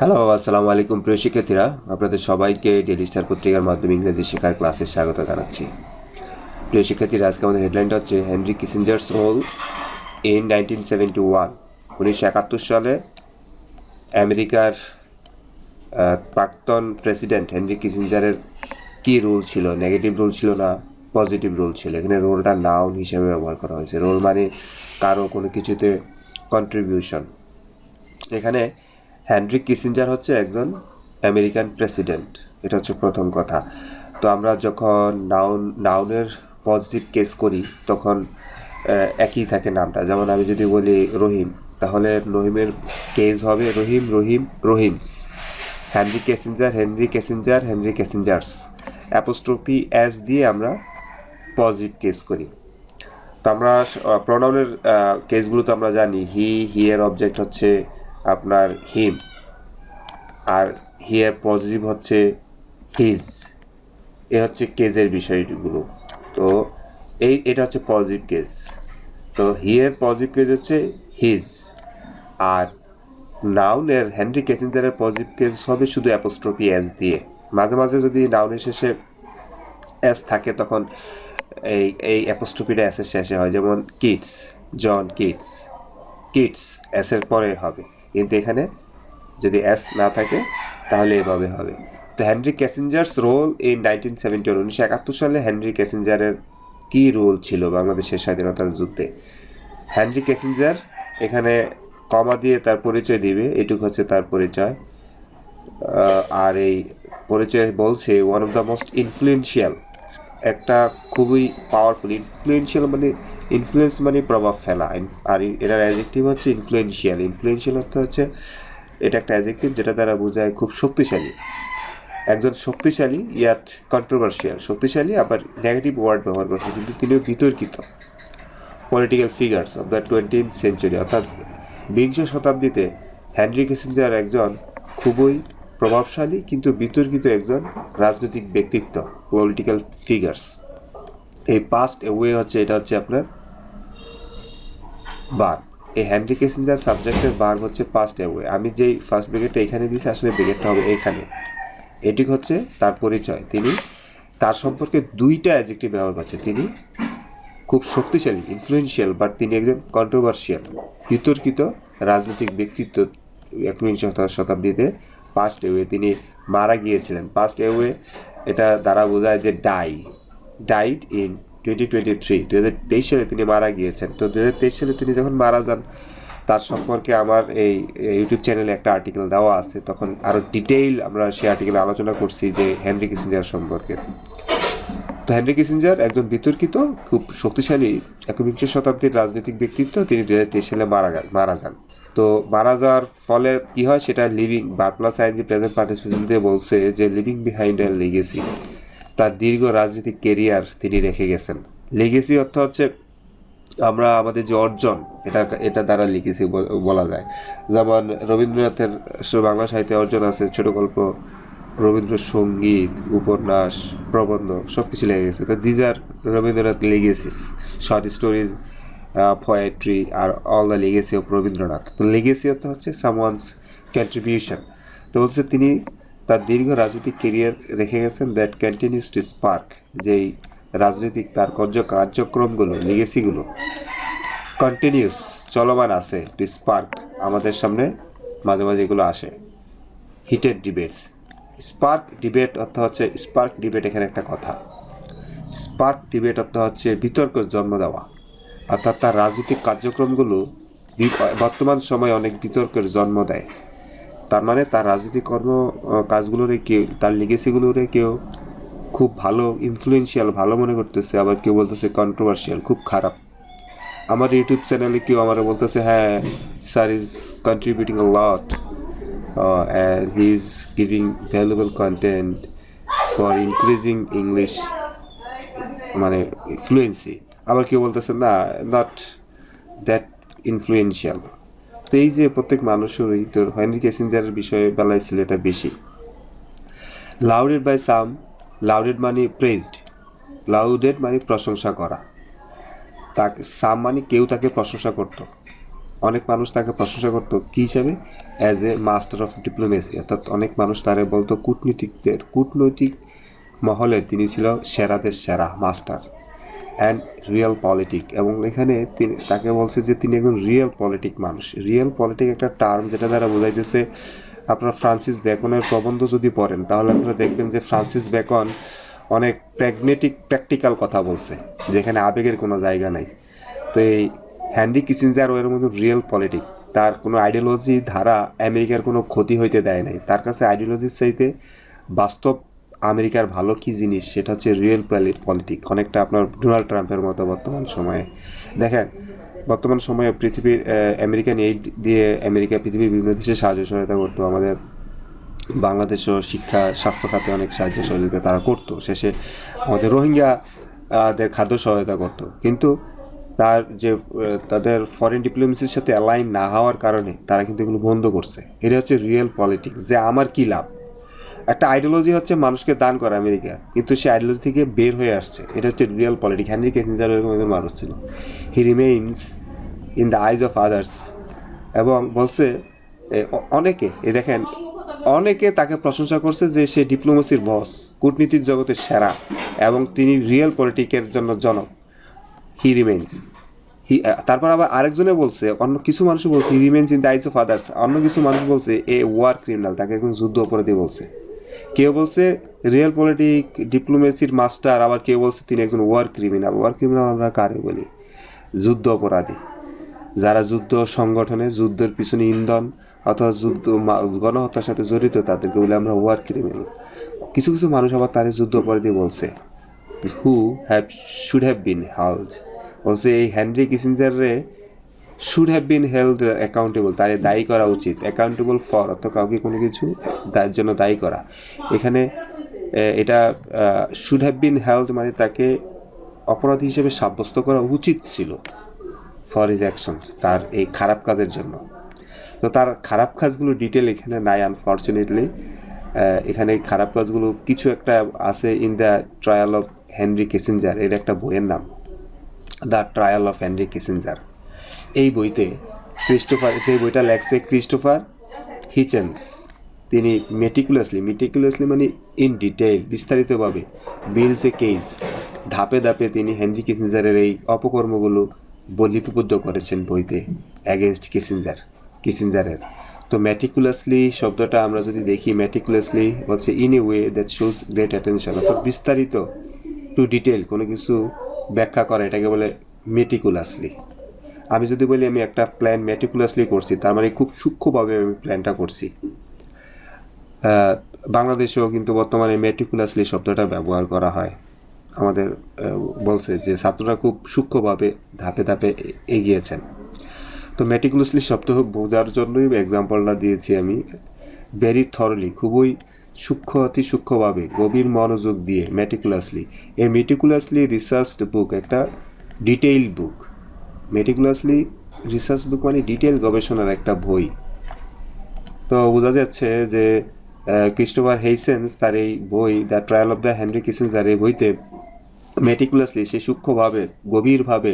Hello আসসালামু আলাইকুম প্রিয় শিক্ষার্থীরা। আপনাদের সবাইকে ডেলি স্টার পত্রিকার মাধ্যমে ইংরেজি শেখার ক্লাসে স্বাগত জানাচ্ছি। প্রিয় শিক্ষার্থীরা, আজকে আমাদের হেডলাইনটা হচ্ছে Henry Kissinger's role in nineteen seventy one উনিশশো একাত্তর সালে আমেরিকার প্রাক্তন প্রেসিডেন্ট হেনরি কিসেঞ্জারের কী রোল ছিল? নেগেটিভ রোল ছিল না? পজিটিভ রোল ছিল? এখানে রোলটা নাউন হিসেবে ব্যবহার করা হয়েছে। রোল মানে কারও কোনো কিছুতে কন্ট্রিবিউশন এখানে হ্যানরি কিসিঞ্জার হচ্ছে একজন আমেরিকান প্রেসিডেন্ট। এটা হচ্ছে প্রথম কথা। তো আমরা যখন নাউন, নাউনের পজিটিভ কেস করি, তখন একই থাকে নামটা। যেমন আমি যদি বলি রহিম, তাহলে রহিমের কেস হবে Rahim Rahim, Rahim's. Henry Kissinger, Henry Kissinger, Henry Kissinger's. Apostrophe s দিয়ে আমরা পজিটিভ কেস করি। তো আমরা প্রোনাউনের কেসগুলো তো আমরা জানি। হি, হিয়ের অবজেক্ট হচ্ছে আপনার হিম আর হিয়ার পজিটিভ হচ্ছে হিজ এ হচ্ছে কেজের বিষয়গুলো। তো এই, এটা হচ্ছে পজিটিভ কেস তো হিয়ার পজিটিভ কেজ হচ্ছে হিজ আর নাউনের হেনরি কেসেঞ্জারের পজিটিভ কেস হবে শুধু অ্যাপোস্ট্রফি এস দিয়ে। মাঝে মাঝে যদি নাউনের শেষে এস থাকে, তখন এই এই অ্যাপোস্ট্রফিটা এসের শেষে হয়। যেমন কিডস জন কিডস কিডস এসের পরে হবে। কিন্তু এখানে যদি অ্যাস না থাকে, তাহলে এভাবে হবে। তো Henry Kissinger's role in nineteen seventy উনিশশো একাত্তর সালে হেনরি ক্যাসেঞ্জারের কী রোল ছিল বাংলাদেশের স্বাধীনতার যুদ্ধে? হেনরি ক্যাসেঞ্জার এখানে কমা দিয়ে তার পরিচয় দিবে, এটুকু হচ্ছে তার পরিচয়। আর এই পরিচয় বলছে one of the most influential একটা খুবই পাওয়ারফুল ইনফ্লুয়েন্সিয়াল মানে ইনফ্লুয়েন্স মানে প্রভাব ফেলা। আর এটার অ্যাজেক্টিভ হচ্ছে ইনফ্লুয়েন্সিয়াল ইনফ্লুয়েন্সিয়াল অর্থ হচ্ছে এটা একটা অ্যাজেক্টিভ যেটা দ্বারা বোঝায় খুব শক্তিশালী। একজন শক্তিশালী ইয়াত কন্ট্রোভার্সিয়াল শক্তিশালী, আবার নেগেটিভ ওয়ার্ড ব্যবহার করছে, কিন্তু তিনিও বিতর্কিত। Political figures of the twentieth century অর্থাৎ বিংশ শতাব্দীতে হেনরি কিসেঞ্জার একজন খুবই প্রভাবশালী, কিন্তু বিতর্কিত একজন রাজনৈতিক ব্যক্তিত্ব পলিটিক্যাল ফিগার্স এই পাস্ট ওয়ে হচ্ছে, এটা হচ্ছে আপনার বার। এই হেনরি কিসেঞ্জার সাবজেক্টের বার হচ্ছে পাস্ট ওয়ে আমি যেই ফার্স্ট ব্রিগেডটা এখানে দিয়েছি, আসলে ব্রিগেডটা হবে এখানে। এটি হচ্ছে তার পরিচয়। তিনি তার সম্পর্কে দুইটা অ্যাজেক্টিভ ব্যবহার করছে তিনি খুব শক্তিশালী ইনফ্লুয়েন্সিয়াল বাট তিনি একজন কন্ট্রোভার্সিয়াল বিতর্কিত, রাজনৈতিক ব্যক্তিত্ব একবিংশ শতাব্দীতে পাস্ট এওয়ে তিনি মারা গিয়েছিলেন। পাস্ট এওয়ে এটা দ্বারা বোঝায় যে die died in twenty twenty three সালে তিনি মারা গিয়েছেন। তো দু হাজার তেইশ সালে তিনি যখন মারা যান, তার সম্পর্কে আমার এই ইউটিউব চ্যানেলে একটা আর্টিকেল দেওয়া আছে। তখন আরও ডিটেইল আমরা সেই আর্টিকেলে আলোচনা করছি যে হেনরি কিসিঞ্জার সম্পর্কে। তো হেনরি কিসিঞ্জার একজন বিতর্কিত, খুব শক্তিশালী, একবিংশ শতাব্দীর রাজনৈতিক ব্যক্তিত্ব। তিনি দু হাজার তেইশ সালে মারা যান মারা যান। তো মারা যাওয়ার ফলে কি হয়? সেটা লিভিং প্লাস আইনজি প্রেজেন্ট পার্টিসিপেন্ট দিয়ে বলছে যে লিভিং বিহাইন্ড এ লিগেসি তার দীর্ঘ রাজনৈতিক কেরিয়ার তিনি রেখে গেছেন। লিগেসি অর্থ হচ্ছে আমরা আমাদের যে অর্জন, এটা এটা দ্বারা লিখেছি বল- যায়। যেমন রবীন্দ্রনাথের বাংলা সাহিত্যে অর্জন আছে, ছোট গল্প, রবীন্দ্রসঙ্গীত, উপন্যাস, প্রবন্ধ সব কিছু লেগে গেছে। তো these are Rabindranath legacies short stories poetry R all the legacy of Rabindranath. তো লেগেসি অর্থ হচ্ছে সামওয়ানস কন্ট্রিবিউশন তো বলছে তিনি তার দীর্ঘ রাজনৈতিক কেরিয়ার রেখে গেছেন দ্যাট ক্যান্টিনিউস টু স্পার্ক যেই রাজনৈতিক তার কার্য কার্যক্রমগুলো লিগেসিগুলো কন্টিনিউস চলমান আছে টু স্পার্ক আমাদের সামনে মাঝে মাঝে এগুলো আসে। হিটেড ডিবেটস স্পার্ক ডিবেট অর্থ হচ্ছে স্পার্ক ডিবেট এখানে একটা কথা। স্পার্ক ডিবেট অর্থ হচ্ছে বিতর্ক জন্ম দেওয়া। অর্থাৎ তার রাজনৈতিক কার্যক্রমগুলো বর্তমান সময়ে অনেক বিতর্কের জন্ম দেয়। তার মানে তার রাজনৈতিক কর্ম কাজগুলোরে কেউ, তার লিগেসিগুলোরে কেউ খুব ভালো ইনফ্লুয়েন্সিয়াল ভালো মনে করতেছে, আবার কেউ বলতেছে কন্ট্রোভার্সিয়াল খুব খারাপ। আমার ইউটিউব চ্যানেলে কেউ আমার বলতেছে হ্যাঁ sir is contributing a lot and he is giving valuable content for increasing English মানে ফ্লুয়েন্সি আবার কেউ বলতেছে, না নট দ্যাট ইনফ্লুয়েন্সিয়াল তো এই যে প্রত্যেক মানুষেরই তোর হেনরি কেসেঞ্জারের বিষয়ে বেলায় ছিল এটা বেশি। লাউডেড বাই সাম লাউডেড মানে প্রেজড লাউডেড মানে প্রশংসা করা। তাকে সাম মানে কেউ তাকে প্রশংসা করতো। অনেক মানুষ তাকে প্রশংসা করতো কী হিসাবে? As a master of diplomacy অর্থাৎ অনেক মানুষ তারে বলতো কূটনীতিকদের, কূটনৈতিক মহলের, তিনি ছিল সেরাদের সেরা মাস্টার অ্যান্ড রিয়েল পলিটিক এবং এখানে তিনি, তাকে বলছে যে তিনি একজন রিয়েল পলিটিক মানুষ। রিয়েল পলিটিক একটা টার্ম যেটা দ্বারা বোঝাইতেছে, আপনার ফ্রান্সিস বেকনের প্রবন্ধ যদি পড়েন, তাহলে আপনারা দেখবেন যে ফ্রান্সিস বেকন অনেক প্র্যাগমেটিক প্র্যাকটিক্যাল কথা বলছে, যেখানে আবেগের কোনো জায়গা নাই। তো এই হ্যান্ডি কিসিনজার ওর মধ্যে রিয়েল পলিটিক তার কোনো আইডিওলজি ধারা আমেরিকার কোনো ক্ষতি হইতে দেয় নাই। তার কাছে আইডিওলজির চাইতে বাস্তব আমেরিকার ভালো কি জিনিস সেটা হচ্ছে রিয়েল পলিটিক অনেকটা আপনার ডোনাল্ড ট্রাম্পের মতো বর্তমান সময়ে। দেখেন বর্তমান সময়ে পৃথিবীর আমেরিকান এইড দিয়ে আমেরিকা পৃথিবীর বিভিন্ন দেশে সাহায্য সহায়তা করতো। আমাদের বাংলাদেশও শিক্ষা স্বাস্থ্য খাতে অনেক সাহায্য সহযোগিতা তারা করতো। শেষে আমাদের রোহিঙ্গা আহ, খাদ্য সহায়তা করতো। কিন্তু তার যে তাদের ফরেন ডিপ্লোমেসির সাথে অ্যালাইন না হওয়ার কারণে তারা কিন্তু এগুলো বন্ধ করছে। এটা হচ্ছে রিয়েল পলিটিক্স যে আমার কি লাভ? একটা আইডিওলজি হচ্ছে মানুষকে দান করা আমেরিকা। কিন্তু সেই আইডিওলজি থেকে বের হয়ে আসছে। এটা হচ্ছে রিয়েল পলিটিক্স হ্যানরি কেসিঞ্জার এরকম একজন মানুষ ছিল। He remains in the eyes of others এবং বলছে অনেকে, এ দেখেন, অনেকে তাকে প্রশংসা করছে যে সে ডিপ্লোমেসির বস কূটনীতির জগতের সেরা, এবং তিনি রিয়েল পলিটিকের জন্য জনক। হি রিমেন্স হি তারপর আবার আরেকজনে বলছে, অন্য কিছু মানুষ বলছে he remains in the eyes of others অন্য কিছু মানুষ বলছে, এ ওয়ার ক্রিমিনাল তাকে এখন যুদ্ধ অপরাধী বলছে। কেউ বলছে রিয়েল পলিটিক ডিপ্লোমেসির মাস্টার আবার কেউ বলছে তিনি একজন ওয়ার ক্রিমিনাল ওয়ার ক্রিমিনাল আমরা কারে বলি? যুদ্ধ অপরাধী। যারা যুদ্ধ সংগঠনে, যুদ্ধের পিছনে ইন্ধন অথবা যুদ্ধ গণহত্যার সাথে জড়িত, তাদেরকে বলে আমরা ওয়ার ক্রিমিনাল কিছু কিছু মানুষ আবার তারে যুদ্ধ অপরাধী বলছে। Who have should have been held বলছে এই Henry কিসিঞ্জারে should have been held accountable তারে দায়ী করা উচিত অ্যাকাউন্টেবল ফর অর্থ কাউকে কোনো কিছু তার জন্য দায়ী করা। এখানে এটা শুড হ্যাভ বিন হেল্ড মানে তাকে অপরাধী হিসেবে সাব্যস্ত করা উচিত ছিল ফর হিজ অ্যাকশনস তার এই খারাপ কাজের জন্য। তো তার খারাপ কাজগুলো ডিটেল এখানে নাই আনফর্চুনেটলি এখানে খারাপ কাজগুলো কিছু একটা আছে in the trial of Henry Kissinger এর একটা বইয়ের নাম the trial of Henry Kissinger এই বইতে ক্রিস্টোফার, সেই বইটা লেখছে ক্রিস্টোফার হিচেন্স। তিনি মেটিকুলাসলি মেটিকুলাসলি মানে ইন ডিটেইল বিস্তারিতভাবে বিলস এ কেস ধাপে ধাপে তিনি হেনরি কিসিঞ্জারের এই অপকর্মগুলো লিপিবদ্ধ করেছেন বইতে অ্যাগেনস্ট কিসিঞ্জার, কিসিঞ্জারের। তো ম্যাটিকুলাসলি শব্দটা আমরা যদি দেখি ম্যাটিকুলাসলি হচ্ছে in a way that shows great attention অর্থাৎ বিস্তারিত টু ডিটেল কোনো কিছু ব্যাখ্যা করা, এটাকে বলে মেটিকুলাসলি আমি যদি বলি আমি একটা প্ল্যান মেটিকুলাসলি করছি, তার মানে খুব সূক্ষ্মভাবে আমি প্ল্যানটা করছি। বাংলাদেশেও কিন্তু বর্তমানে মেটিকুলাসলি শব্দটা ব্যবহার করা হয়। আমাদের বলছে যে ছাত্ররা খুব সূক্ষ্মভাবে ধাপে ধাপে এগিয়েছেন। তো মেটিকুলাসলি শব্দ বোঝার জন্যই এক্সাম্পলটা দিয়েছি আমি। ভেরি থরলি খুবই সূক্ষ্ম, অতি সূক্ষ্মভাবে, গভীর মনোযোগ দিয়ে মেটিকুলাসলি এই মেটিকুলাসলি রিসার্চড বুক একটা detail book meticulously research book মানে ডিটেল গবেষণার একটা বই। তো বোঝা যাচ্ছে যে ক্রিস্টোফার হেইসেন্স তার এই বই the trial of the Henry Kissinger এই বইতে মেটিকুলাসলি সে সূক্ষ্মভাবে, গভীরভাবে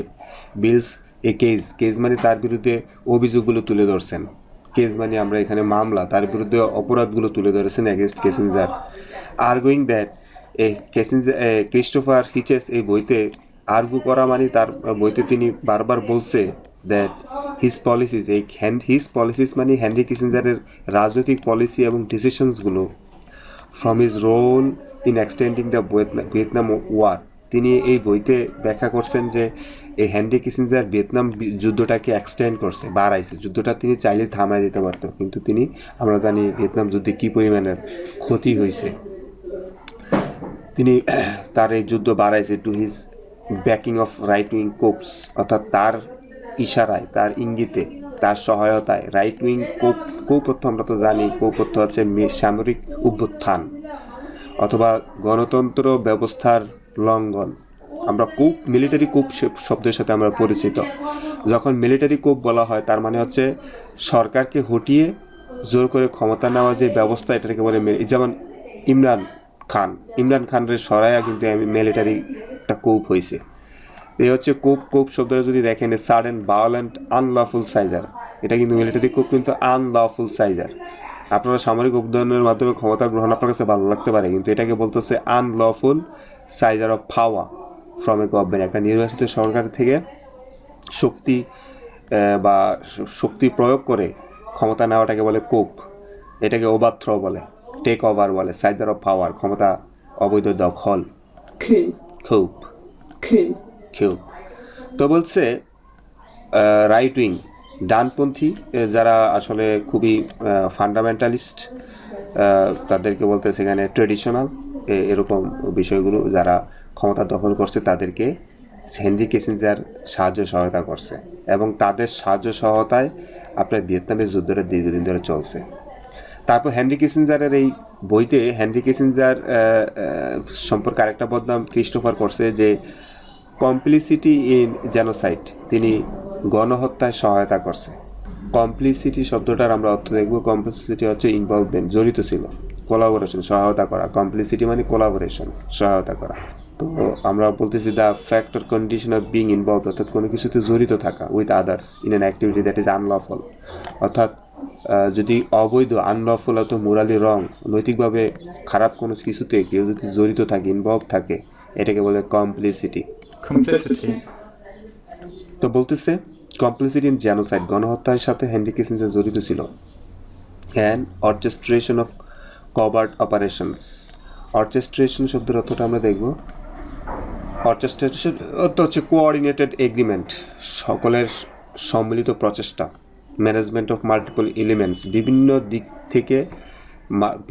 বিলস এ কেস কেস মানে তার বিরুদ্ধে অভিযোগগুলো তুলে ধরছেন। কেস মানে আমরা এখানে মামলা, তার বিরুদ্ধে অপরাধগুলো তুলে ধরেছেন against Kissinger arguing that a Kissinger Christopher হিচেস এই বইতে আর্গু করা মানে তার বইতে তিনি বারবার বলছে দ্যাট হিজ পলিসিস এই হ্যান্ড হিজ পলিসিস মানে হ্যানরি কিসেঞ্জারের রাজনৈতিক পলিসি এবং ডিসিশনসগুলো from his role in extending the Vietnam war তিনি এই বইতে ব্যাখ্যা করছেন যে এই হ্যান্ডি কিসিঞ্জার ভিয়েতনাম যুদ্ধটাকে এক্সটেন্ড করছে, বাড়াইছে। যুদ্ধটা তিনি চাইলে থামায় দিতে পারতো, কিন্তু তিনি, আমরা জানি ভিয়েতনাম যুদ্ধে কী পরিমাণের ক্ষতি হয়েছে তিনি তার এই যুদ্ধ বাড়াইছে to his backing of right wing coups অর্থাৎ তার ইশারায়, তার ইঙ্গিতে, তার সহায়তায় রাইট উইং কোপ কৌপথ্য আমরা তো জানি কৌপথ্য হচ্ছে সামরিক অভ্যুত্থান অথবা গণতন্ত্র ব্যবস্থার লঙ্ঘন। আমরা কুপ মিলিটারি কুপ শব্দের সাথে আমরা পরিচিত। যখন মিলিটারি কুপ বলা হয়, তার মানে হচ্ছে সরকারকে হটিয়ে জোর করে ক্ষমতা নেওয়া যে ব্যবস্থা, এটাকে বলে যেমন ইমরান খান। ইমরান খানের সরাইয়া কিন্তু মিলিটারি একটা কোপ হয়েছে এই হচ্ছে কোপ কোপ শব্দটা যদি দেখেন সাডেন ভায়োলেন্ট আনলফুল সাইজার এটা কিন্তু মিলিটারি কোপ, কিন্তু আনলফুল সাইজার আপনারা সামরিক উদ্যয়নের মাধ্যমে ক্ষমতা গ্রহণ আপনার কাছে ভালো লাগতে পারে, কিন্তু এটাকে বলতেছে unlawful seizure of power from a government একটা নির্বাচিত সরকার থেকে শক্তি বা শক্তি প্রয়োগ করে ক্ষমতা নেওয়াটাকে বলে কোপ। এটাকে ওভারথ্রো বলে টেক ওভার বলে সাইজার অফ পাওয়ার ক্ষমতা অবৈধ দখল। Coup, খুব তো বলছে রাইট উইং ডানপন্থী যারা আসলে খুবই ফান্ডামেন্টালিস্ট তাদেরকে বলতে সেখানে ট্রেডিশনাল এরকম বিষয়গুলো যারা ক্ষমতা দখল করছে তাদেরকে হেনরি কিসিঞ্জার সাহায্য সহায়তা করছে এবং তাদের সাহায্য সহায়তায় আপনার ভিয়েতনামের যুদ্ধটা দীর্ঘদিন ধরে চলছে। তারপর হেনরি কিসিঞ্জারের এই বইতে হেনরি আহ, সম্পর্কে আরেকটা বদনাম ক্রিস্টোফার করছে যে কমপ্লিসিটি ইন জেনোসাইড তিনি গণহত্যায় সহায়তা করছে। কমপ্লিসিটি শব্দটার আমরা অর্থ দেখব কমপ্লিসিটি হচ্ছে ইনভলভমেন্ট জড়িত ছিল। কোলাবোরেশন সহায়তা করা। কমপ্লিসিটি মানে কোলাবোরেশন সহায়তা করা। তো আমরা বলতেছি the fact or condition of being involved অর্থাৎ কোনো কিছুতে জড়িত থাকা with others in an activity that is unlawful অর্থাৎ যদি অবৈধ আনলফল অথবা মোরালি রং নৈতিকভাবে খারাপ কোনো কিছুতে কেউ যদি জড়িত থাকে ইনভলভ থাকে এটাকে বলে কমপ্লিসিটি তো বলতেছে কমপ্লিসিটি ইন জেনোসাইড গণহত্যার সাথে হেনরি কিসিঞ্জার জড়িত ছিল। And orchestration of covert operations orchestration শব্দের অর্থটা আমরা দেখব। অর্কেস্ট্রেশন অর্থ হচ্ছে কোঅর্ডিনেটেড এগ্রিমেন্ট সকলের সম্মিলিত প্রচেষ্টা। ম্যানেজমেন্ট অফ মাল্টিপল এলিমেন্টস বিভিন্ন দিক থেকে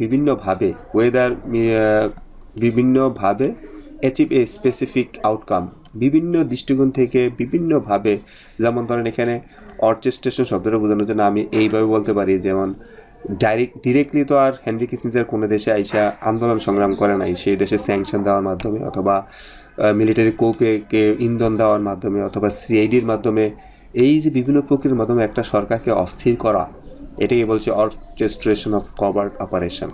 বিভিন্নভাবে ওয়েদার বিভিন্নভাবে অ্যাচিভ এ স্পেসিফিক আউটকাম বিভিন্ন দৃষ্টিকোণ থেকে বিভিন্নভাবে, যেমন ধরেন এখানে অর্কেস্ট্রেশন শব্দটা বোঝানোর জন্য আমি এইভাবে বলতে পারি, যেমন ডাইরেক্ট ডিরেক্টলি তো আর হেনরি কিসিঞ্জার কোনো দেশে আইসা আন্দোলন সংগ্রাম করে নাই, সেই দেশে স্যাংশন দেওয়ার মাধ্যমে অথবা মিলিটারি কোপে ইন্ধন দেওয়ার মাধ্যমে অথবা সিআইডির মাধ্যমে এই যে বিভিন্ন প্রক্রিয়ার মাধ্যমে একটা সরকারকে অস্থির করা, এটাকে বলছে অর্কেস্ট্রেশন অফ কভার্ড অপারেশন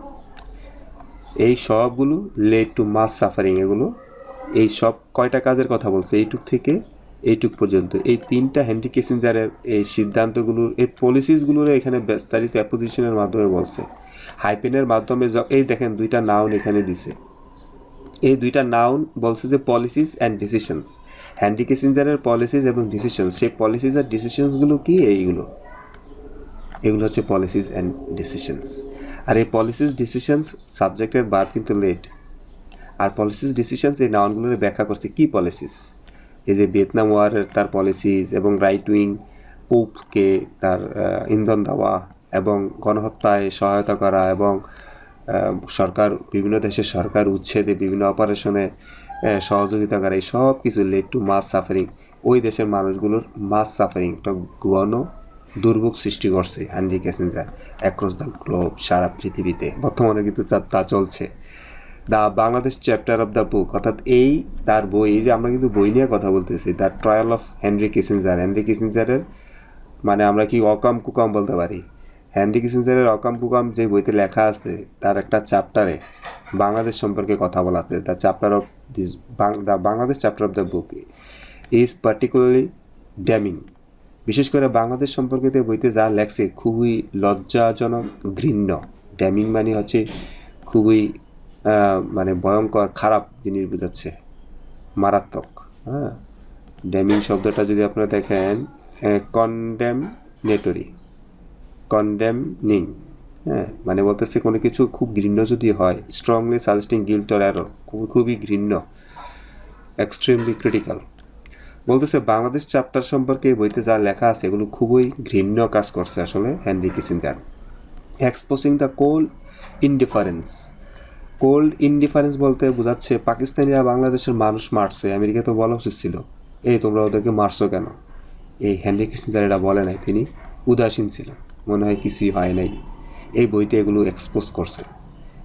এই সবগুলো লেড টু মাস সাফারিং এগুলো, এই সব কয়টা কাজের কথা বলছে? এইটুক থেকে এইটুক পর্যন্ত। এই তিনটা কিসিঞ্জারের এই সিদ্ধান্তগুলোর এই পলিসিসগুলোর এখানে বিস্তারিত অ্যাপোজিশনের মাধ্যমে বলছে। হাইপেনের মাধ্যমে এই দেখেন দুইটা নাউন এখানে দিছে। এই দুইটা নাউন বলছে যে পলিসিস অ্যান্ড ডিসিশনস হ্যান্ডি কিসিঞ্জারের পলিসিস এবং ডিসিশনস সেই পলিসিস আর ডিসিশনসগুলো কি? এইগুলো। এগুলো হচ্ছে পলিসিস অ্যান্ড ডিসিশনস আর এই পলিসিস ডিসিশনস সাবজেক্টের বার কিন্তু লেট আর পলিসিস ডিসিশনস এই নাউনগুলোর ব্যাখ্যা করছে কি পলিসিস এই যে ভিয়েতনাম ওয়ারের তার পলিসিস এবং রাইট উইং পোপকে তার ইন্ধন দেওয়া এবং গণহত্যায় সহায়তা করা এবং সরকার, বিভিন্ন দেশের সরকার উচ্ছেদে, বিভিন্ন অপারেশনে সহযোগিতা করে। এই সব কিছু লেড টু মাস সাফারিং ওই দেশের মানুষগুলোর মাস সাফারিং একটা গণ দুর্ভোগ সৃষ্টি করছে Henry Kissinger across the globe সারা পৃথিবীতে। বর্তমানে কিন্তু তা চলছে। The Bangladesh chapter of the book অর্থাৎ এই তার বই, এই যে আমরা কিন্তু বই নিয়ে কথা বলতেছি the trial of Henry Kissinger Henry কিসেঞ্জারের মানে আমরা কি অকাম কুকাম বলতে পারি? হেনরি কিসেঞ্জারের অকাম কুকাম যে বইতে লেখা আছে, তার একটা চ্যাপ্টারে বাংলাদেশ সম্পর্কে কথা বলা আছে। The chapter of this the Bangladesh chapter of the book is particularly damning বিশেষ করে বাংলাদেশ সম্পর্কে বইতে যা লেখছে, খুবই লজ্জাজনক, ঘৃণ্য। ড্যামিং মানে হচ্ছে খুবই মানে ভয়ঙ্কর, খারাপ জিনিস বোঝাচ্ছে। মারাত্মক হ্যাঁ। ড্যামিং শব্দটা যদি আপনারা দেখেন কন্ডেমনেটরি কন্ডেমনিং হ্যাঁ মানে বলতেছে কোনো কিছু খুব ঘৃণ্য যদি হয় strongly suggesting guilt or error খুবই খুবই ঘৃণ্য এক্সট্রিমলি ক্রিটিক্যাল বলতেছে বাংলাদেশ চ্যাপ্টার সম্পর্কে বইতে যা লেখা আছে, এগুলো খুবই ঘৃণ্য কাজ করছে আসলে Henry Kissinger. Exposing the cold indifference cold indifference বলতে বোঝাচ্ছে পাকিস্তানিরা বাংলাদেশের মানুষ মারছে, আমেরিকা তো বলা উচিত ছিল, এই তোমরা ওদেরকে মারছো কেন? এই হেনরি কিসিঞ্জার এটা বলে নাই, তিনি উদাসীন ছিল মনে হয় কিছুই হয় নাই। এই বইতে এগুলো এক্সপোজ করছে।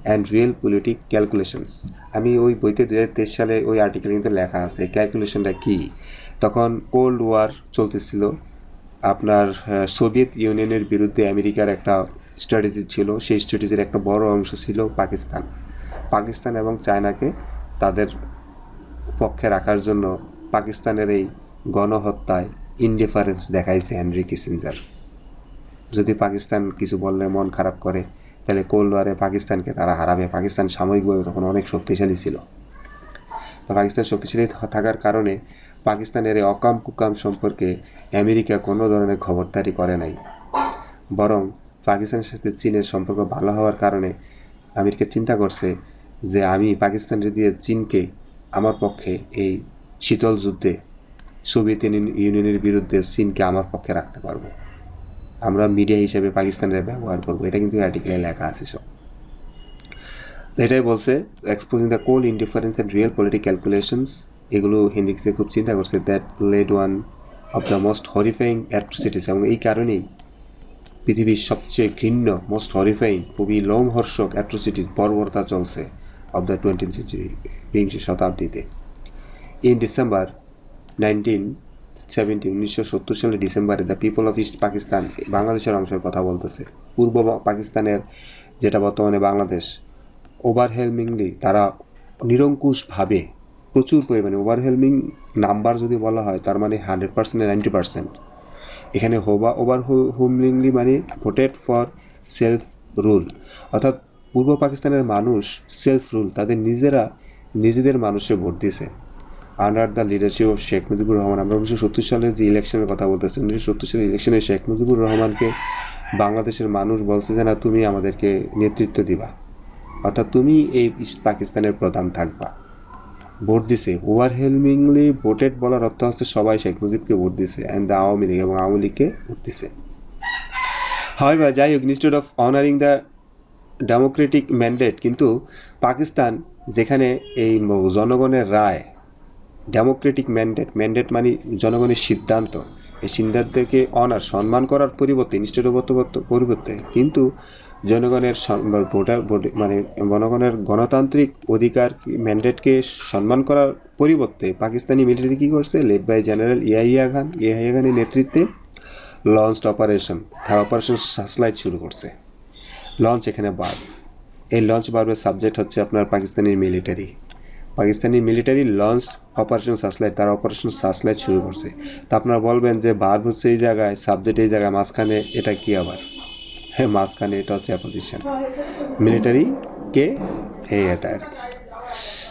অ্যান্ড রিয়েল পলিটিক ক্যালকুলেশনস আমি ওই বইতে দু হাজার তেইশ সালে ওই আর্টিকেল কিন্তু লেখা আছে ক্যালকুলেশনটা কী? তখন কোল্ড ওয়ার চলতেছিল। আপনার সোভিয়েত ইউনিয়নের বিরুদ্ধে আমেরিকার একটা স্ট্র্যাটেজি ছিল। সেই স্ট্র্যাটেজির একটা বড় অংশ ছিল পাকিস্তান। পাকিস্তান এবং চায়নাকে তাদের পক্ষে রাখার জন্য পাকিস্তানের এই গণহত্যায় ইনডিফারেন্স দেখাইছে হেনরি কিসিঞ্জার যদি পাকিস্তান কিছু বললে মন খারাপ করে, তাহলে কোল্ড ওয়ারে পাকিস্তানকে তারা হারাবে। পাকিস্তান সামরিকভাবে তখন অনেক শক্তিশালী ছিল। তো পাকিস্তান শক্তিশালী থাকার কারণে পাকিস্তানের এই অকাম কুকাম সম্পর্কে আমেরিকা কোনো ধরনের খবরদারি করে নাই। বরং পাকিস্তানের সাথে চীনের সম্পর্ক ভালো হওয়ার কারণে আমেরিকা চিন্তা করছে যে আমি পাকিস্তানের দিয়ে চীনকে আমার পক্ষে এই শীতল যুদ্ধে সোভিয়েত ইউনিয়নের বিরুদ্ধে চীনকে আমার পক্ষে রাখতে পারব। আমরা মিডিয়া হিসেবে পাকিস্তানের ব্যবহার করব। এটা কিন্তু আর্টিকেলে লেখা আছে সব। এটাই বলছে exposing the cold indifference and realpolitik calculations এগুলো হেনরিক্সে খুব চিন্তা করছে that led one of the most horrifying atrocities এবং এই কারণেই পৃথিবীর সবচেয়ে ঘৃণ্য মোস্ট হরিফাইং খুবই লোমহর্ষক অ্যাট্রোসিটির বর্বরতা চলছে অফ দ্য টোয়েন্টিন সেঞ্চুরি বিংশ শতাব্দীতে। ইন ডিসেম্বর নাইনটিন সেভেন্টি উনিশশো সত্তর সালের ডিসেম্বরে the people of East Pakistan বাংলাদেশের অংশের কথা বলতেছে। পূর্ব পাকিস্তানের যেটা বর্তমানে বাংলাদেশ, ওভারহেলমিংলি তারা নিরঙ্কুশভাবে প্রচুর পরিমাণে, ওভারহেলমিং নাম্বার যদি বলা হয়, তার মানে হান্ড্রেড পার্সেন্ট নাইনটি পার্সেন্ট। এখানে হোবা ওভার হোমলিংলি মানে ভোটেড ফর সেলফ রুল অর্থাৎ পূর্ব পাকিস্তানের মানুষ সেলফ রুল তাদের নিজেরা নিজেদের মানুষে ভোট দিয়েছে। Under the leadership of Sheikh Mujibur Rahman আমরা উনিশশো সত্তর সালের যে ইলেকশনের কথা বলতেছি, উনিশশো সত্তর সালের ইলেকশনে শেখ মুজিবুর রহমানকে বাংলাদেশের মানুষ বলছে যে, না, তুমি আমাদেরকে নেতৃত্ব দিবা। অর্থাৎ তুমি এই ইস্ট পাকিস্তানের প্রধান থাকবা। ভোট দিছে। ওভারহেলমিংলি ভোটেড বলার অর্থ হচ্ছে সবাই শেখ মুজিবকে ভোট দিছে অ্যান্ড দ্য আওয়ামী লীগ এবং আওয়ামী লীগকে ভোট দিছে। হাওয়েভার যাই হোক instead of honoring the democratic mandate কিন্তু পাকিস্তান যেখানে এই জনগণের রায় ডেমোক্রেটিক ম্যান্ডেট ম্যান্ডেট মানে জনগণের সিদ্ধান্ত। এই সিদ্ধান্তকে অনার সম্মান করার পরিবর্তে অফ পরিবর্তে কিন্তু জনগণের ভোটার ভোট- মানে জনগণের গণতান্ত্রিক অধিকার ম্যান্ডেটকে সম্মান করার পরিবর্তে পাকিস্তানি মিলিটারি কী করছে? Led by general Yahya Khan. Yahya খানের নেতৃত্বে লঞ্চ অপারেশন তার অপারেশন সাসলাইট শুরু করছে। লঞ্চ এখানে বার এই লঞ্চ বারবার সাবজেক্ট হচ্ছে আপনার Pakistani military Pakistani military launch operation Searchlight তারা অপারেশন সাসলাইট শুরু করছে। তা আপনারা বলবেন যে বার হচ্ছে এই জায়গায়, সাবজেক্ট এই জায়গায়, মাঝখানে এটা কি আবার? হ্যাঁ মাঝখানে এটা হচ্ছে অ্যাপোজিশন মিলিটারিকে এই এটা আর কি।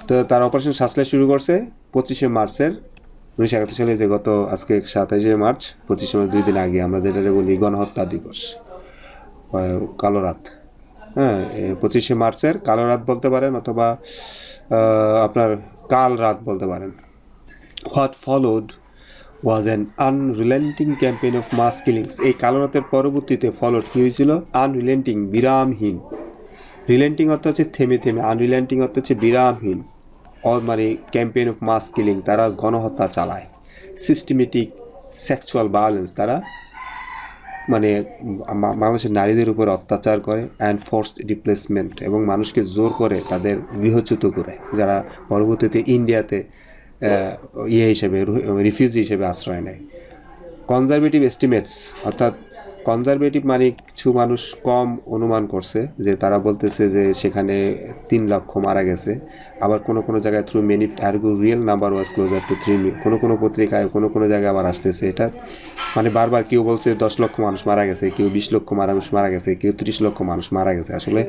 তো তার অপারেশন সাসলাইট শুরু করছে পঁচিশে মার্চের উনিশশো একাত্তর সালে, যে গত আজকে সাতাইশে মার্চ, পঁচিশে মার্চ, দুই দিন আগে আমরা যেটা বলি গণহত্যা দিবস। কালো রাত। হ্যাঁ পঁচিশে মার্চের কালো রাত বলতে পারেন অথবা আপনার কাল রাত বলতে পারেন। What followed was an unrelenting campaign of mass killings এই কালো রাতের পরবর্তীতে ফলোড কী হয়েছিল? আনরিলেন্টিং বিরামহীন। রিলেন্টিং অর্থ হচ্ছে থেমে থেমে আনরিলেন্টিং অর্থ হচ্ছে বিরামহীন। মানে ক্যাম্পেইন অফ মাস কিলিং তারা গণহত্যা চালায়। সিস্টেমেটিক সেক্সুয়াল ভায়োলেন্স তারা মানে মানুষের নারীদের উপর অত্যাচার করে অ্যান্ড ফোর্সড রিপ্লেসমেন্ট এবং মানুষকে জোর করে তাদের গৃহচ্যুত করে, যারা পরবর্তীতে ইন্ডিয়াতে ইয়ে হিসেবে রিফিউজি হিসেবে আশ্রয় নেয়। কনজারভেটিভ এস্টিমেটস অর্থাৎ কনজারভেটিভ মানে কিছু মানুষ কম অনুমান করছে, যে তারা বলতেছে যে সেখানে তিন লক্ষ মারা গেছে। আবার কোনো কোনো জায়গায় through many argue real number was closer to three কোনো কোনো পত্রিকায়, কোনো কোনো জায়গায় আবার আসতেছে এটা। মানে বারবার কেউ বলছে দশ লক্ষ মানুষ মারা গেছে, কেউ বিশ লক্ষ মানুষ মারা গেছে, কেউ তিরিশ লক্ষ মানুষ মারা গেছে। আসলে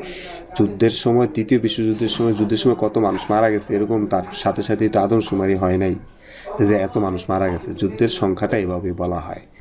যুদ্ধের সময়, তৃতীয় বিশ্বযুদ্ধের সময় যুদ্ধের সময় কত মানুষ মারা গেছে এরকম তার সাথে সাথেই তো আদমশুমারি হয় নাই, যে এত মানুষ মারা গেছে। যুদ্ধের সংখ্যাটা এভাবেই বলা হয়।